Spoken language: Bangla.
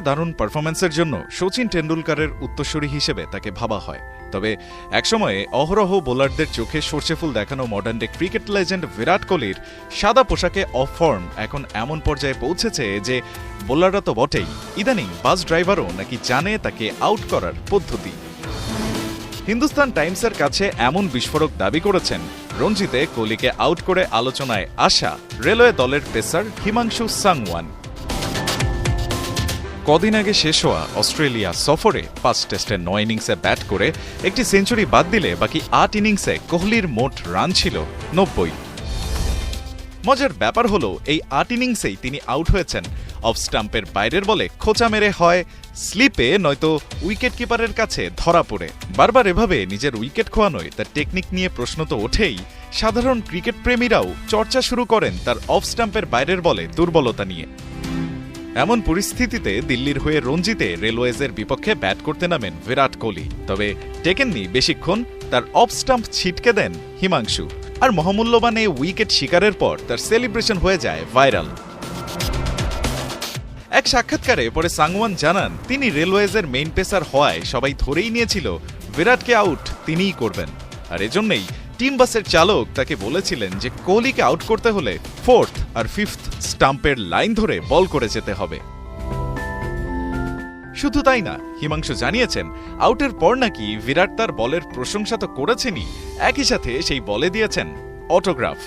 দারুণ পারফরম্যান্সের জন্য সচিন টেন্ডুলকারের উত্তরসূরি হিসেবে তাকে ভাবা হয়। তবে একসময়ে অহরহ বোলারদের চোখে সর্ষে ফুল দেখানো modern day cricket legend Virat কোহলির সাদা পোশাকে অফ ফর্ম এখন এমন পর্যায়ে পৌঁছেছে যে বোলাররা তো বটেই। ইদানিং বাস ড্রাইভারও নাকি জানে তাকে আউট করার পদ্ধতি। হিন্দুস্তান টাইমসের কাছে এমন বিস্ফোরক দাবি করেছেন, রঞ্জিতে কোহলিকে আউট করে আলোচনায় আসা রেলওয়ে দলের পেসার হিমাংশু সাংওয়ান। কদিন আগে শেষ হওয়া অস্ট্রেলিয়া সফরে পাঁচ টেস্টের নয় ইনিংসে ব্যাট করে একটি সেঞ্চুরি বাদ দিলে বাকি আট ইনিংসে কোহলির মোট রান ছিল নব্বই। মজার ব্যাপার হলো, এই আট ইনিংসেই তিনি আউট হয়েছেন। অফ স্টাম্পের বাইরের বলে খোঁচা মেরে হয় স্লিপে, নয়তো উইকেট কিপারের কাছে ধরা পড়ে। বারবার এভাবে নিজের উইকেট খোয়ানোয় তার টেকনিক নিয়ে প্রশ্ন তো ওঠেই। সাধারণ ক্রিকেট প্রেমীরাও চর্চা শুরু করেন তার অফ স্টাম্পের বাইরের বলে দুর্বলতা নিয়ে। এমন পরিস্থিতিতে দিল্লির হয়ে রঞ্জিতে রেলওয়েজের বিপক্ষে ব্যাট করতে নামেন বিরাট কোহলি। তবে টেকেননি বেশিক্ষণ তার অফ স্টাম্প ছিটকে দেন হিমাংশু। আর মহামূল্যবান এই উইকেট শিকারের পর তার সেলিব্রেশন হয়ে যায় ভাইরাল। এক সাক্ষাৎকারে পরে সাংওয়ান জানান, তিনি রেলওয়েজের মেইন পেসার হওয়ায় সবাই ধরেই নিয়েছিল, বিরাটকে আউট তিনিই করবেন। আর এজন্যই টিম বাসের চালক তাকে বলেছিলেন যে কোহলিকে আউট করতে হলে ফোর্থ আর ফিফথ স্টাম্পের লাইন ধরে বল করে যেতে হবে। শুধু তাই না, হিমাংশু জানিয়েছেন আউটের পর নাকি বিরাট তার বলের প্রশংসা তো করেছেনই। একই সাথে সেই বলে দিয়েছেন অটোগ্রাফ